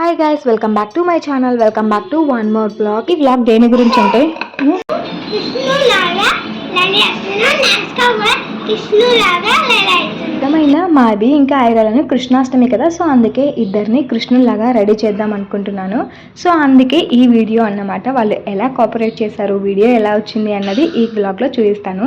Hi guys welcome back to my channel welcome back to one more blog ఈ blog దేని గురించి అంటే? కృష్ణులాగా కృష్ణులాగా అవుతున్నా. అర్థమైన మాది ఇంకా ఐరాలను కృష్ణాష్టమి కదా సో అందుకే ఇద్దరిని కృష్ణుల్లాగా రెడీ చేద్దాం అనుకుంటున్నాను. సో అందుకే ఈ వీడియో అన్నమాట. వాళ్ళు ఎలా కోఆపరేట్ చేశారు వీడియో ఎలా వచ్చింది అన్నది ఈ బ్లాగ్లో చూపిస్తాను.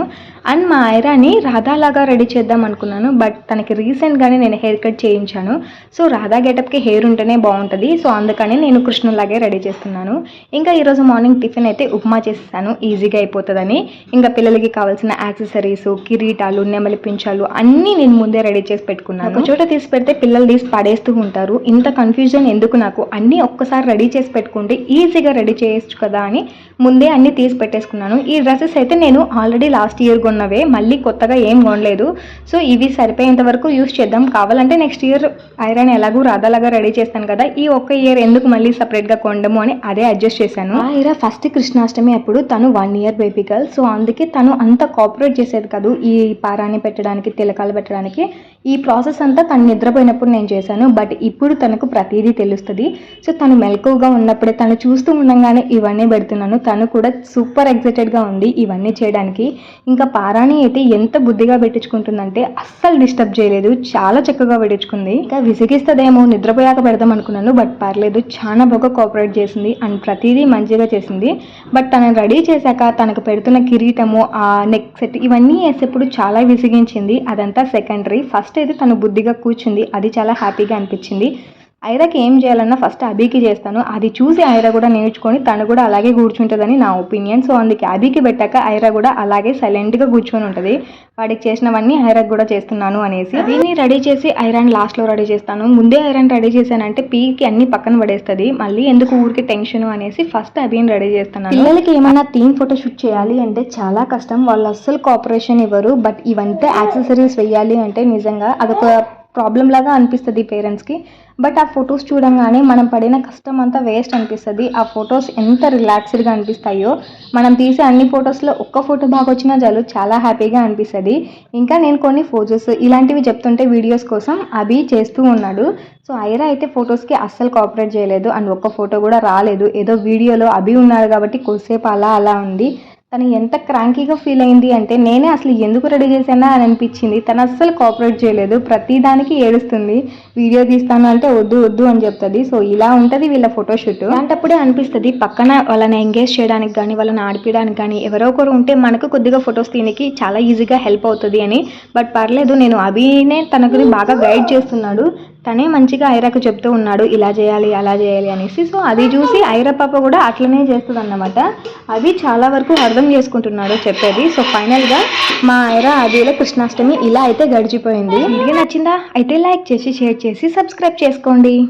అండ్ మా ఐరాని రాధాలాగా రెడీ చేద్దాం అనుకున్నాను బట్ తనకి రీసెంట్గానే నేను హెయిర్ కట్ చేయించాను. సో రాధా గెటప్కి హెయిర్ ఉంటేనే బాగుంటుంది. సో అందుకని నేను కృష్ణలాగే రెడీ చేస్తున్నాను. ఇంకా ఈరోజు మార్నింగ్ టిఫిన్ అయితే ఉప్మా చేస్తాను ఈజీగా అయిపోతుందని. ఇంకా పిల్లలకి కావాల్సిన యాక్సెసరీస్ కిరీటాలు నెమలి పించాలు అన్నీ నేను ముందే రెడీ చేసి పెట్టుకున్నాను. ఒక చోట తీసి పెడితే పిల్లలు తీసి పడేస్తూ ఉంటారు. ఇంత కన్ఫ్యూజన్ ఎందుకు నాకు? అన్నీ ఒక్కసారి రెడీ చేసి పెట్టుకుంటే ఈజీగా రెడీ చేయొచ్చు కదా అని ముందే అన్నీ తీసి పెట్టేసుకున్నాను. ఈ డ్రెస్సెస్ అయితే నేను ఆల్రెడీ లాస్ట్ ఇయర్ కొన్నవే మళ్ళీ కొత్తగా ఏం కొనలేదు. సో ఇవి సరిపోయేంత వరకు యూస్ చేద్దాం. కావాలంటే నెక్స్ట్ ఇయర్ ఐరన్ ఎలాగూ రాధాలాగా రెడీ చేస్తాను కదా ఈ ఒక్క ఇయర్ ఎందుకు మళ్ళీ సపరేట్గా కొనడము అని అదే అడ్జస్ట్ చేశాను. ఐరా ఫస్ట్ కృష్ణాష్టమి అప్పుడు తను one year baby girl. So అందుకే తను అంత కోఆపరేట్ చేసేది కాదు ఈ పారాన్ని పెట్టడానికి తిలకాలు పెట్టడానికి. ఈ ప్రాసెస్ అంతా తను నిద్రపోయినప్పుడు నేను చేశాను. బట్ ఇప్పుడు తనకు ప్రతిదీ తెలుస్తుంది. సో తను మెలకువగా ఉన్నప్పుడే తను చూస్తూ ఉండగానే ఇవన్నీ పెడుతున్నాను. తను కూడా సూపర్ ఎక్సైటెడ్గా ఉంది ఇవన్నీ చేయడానికి. ఇంకా పారాణి అయితే ఎంత బుద్ధిగా పెట్టించుకుంటుందంటే అస్సలు డిస్టర్బ్ చేయలేదు. చాలా చక్కగా పెట్టించుకుంది. ఇంకా విసిగిస్తుందేమో నిద్రపోయాక పెడదాం అనుకున్నాను బట్ పర్లేదు. చాలా బాగా కోఆపరేట్ చేసింది అండ్ ప్రతిదీ మంచిగా చేసింది. బట్ తనని రెడీ చేశాక తనకు పెడుతున్న కిరీటము ఆ నెక్ సెట్ ఇవన్నీ వేసేప్పుడు చాలా విసిగించింది. అదంతా సెకండరీ. ఫస్ట్ అయితే తను బుద్ధిగా కూర్చుంది. అది చాలా హ్యాపీగా అనిపించింది. ఐరాకి ఏం చేయాలన్నా ఫస్ట్ అభికి చేస్తాను. అది చూసి ఐరా కూడా నేర్చుకొని తను కూడా అలాగే కూర్చుంటుందని నా ఒపీనియన్ సో అందుకే అభికి పెట్టాక ఐరా కూడా అలాగే సైలెంట్గా కూర్చొని ఉంటుంది. వాడికి చేసినవన్నీ ఐరాకి కూడా చేస్తున్నాను అనేసి. దీన్ని రెడీ చేసి ఐరన్ లాస్ట్లో రెడీ చేస్తాను. ముందే ఐరన్ రెడీ చేశానంటే పీకి అన్ని పక్కన పడేస్తుంది. మళ్ళీ ఎందుకు ఊరికి టెన్షన్ అనేసి ఫస్ట్ అభిని రెడీ చేస్తున్నాను. పిల్లలకి ఏమైనా థీమ్ ఫోటో షూట్ చేయాలి అంటే చాలా కష్టం. వాళ్ళు అస్సలు కోఆపరేషన్ ఇవ్వరు. బట్ ఇవంతా యాక్సెసరీస్ వేయాలి అంటే నిజంగా అదొక ప్రాబ్లం లాగా అనిపిస్తుంది పేరెంట్స్కి బట్ ఆ ఫొటోస్ చూడంగానే మనం పడిన కష్టం అంతా వేస్ట్ అనిపిస్తుంది. ఆ ఫొటోస్ ఎంత రిలాక్స్డ్గా అనిపిస్తాయో మనం తీసే అన్ని ఫొటోస్లో ఒక్క ఫోటో బాగా వచ్చినా చాలు చాలా హ్యాపీగా అనిపిస్తుంది. ఇంకా నేను కొన్ని ఫోటోస్ ఇలాంటివి చెప్తుంటే వీడియోస్ కోసం అవి చేస్తూ ఉన్నాడు. సో ఐరా అయితే ఫొటోస్కి అస్సలు కోఆపరేట్ చేయలేదు. అండ్ ఒక్క ఫోటో కూడా రాలేదు. ఏదో వీడియోలో అభి ఉన్నాడు కాబట్టి కొద్దిసేపు అలా అలా ఉంది. తను ఎంత క్రాంకీగా ఫీల్ అయింది అంటే నేనే అసలు ఎందుకు రెడీ చేశానా అని అనిపించింది. తను అస్సలు కోఆపరేట్ చేయలేదు. ప్రతిదానికి ఏడుస్తుంది. వీడియో తీస్తాను అంటే వద్దు వద్దు అని చెప్తుంది. సో ఇలా ఉంటుంది వీళ్ళ ఫోటోషూట్ అలాంటప్పుడే అనిపిస్తుంది పక్కన వాళ్ళని ఎంగేజ్ చేయడానికి కానీ వాళ్ళని ఆడిపించడానికి కానీ ఎవరో ఒకరు ఉంటే మనకు కొద్దిగా ఫొటోస్ తీయడానికి చాలా ఈజీగా హెల్ప్ అవుతుంది అని. బట్ పర్లేదు నేను అభినే తనకు బాగా గైడ్ చేస్తున్నాడు. తనే మంచిగా ఐరాకు చెప్తూ ఉన్నాడు ఇలా చేయాలి అలా చేయాలి అనేసి. సో అది చూసి ఐరా పాప కూడా అట్లనే చేస్తుంది అన్నమాట అది చాలా వరకు అర్థం చేసుకుంటున్నాడు చెప్పేది. సో ఫైనల్గా మా ఐరా అదిలో కృష్ణాష్టమి ఇలా అయితే గడిచిపోయింది. వీడియో నచ్చిందా? అయితే లైక్ చేసి షేర్ చేసి సబ్స్క్రైబ్ చేసుకోండి.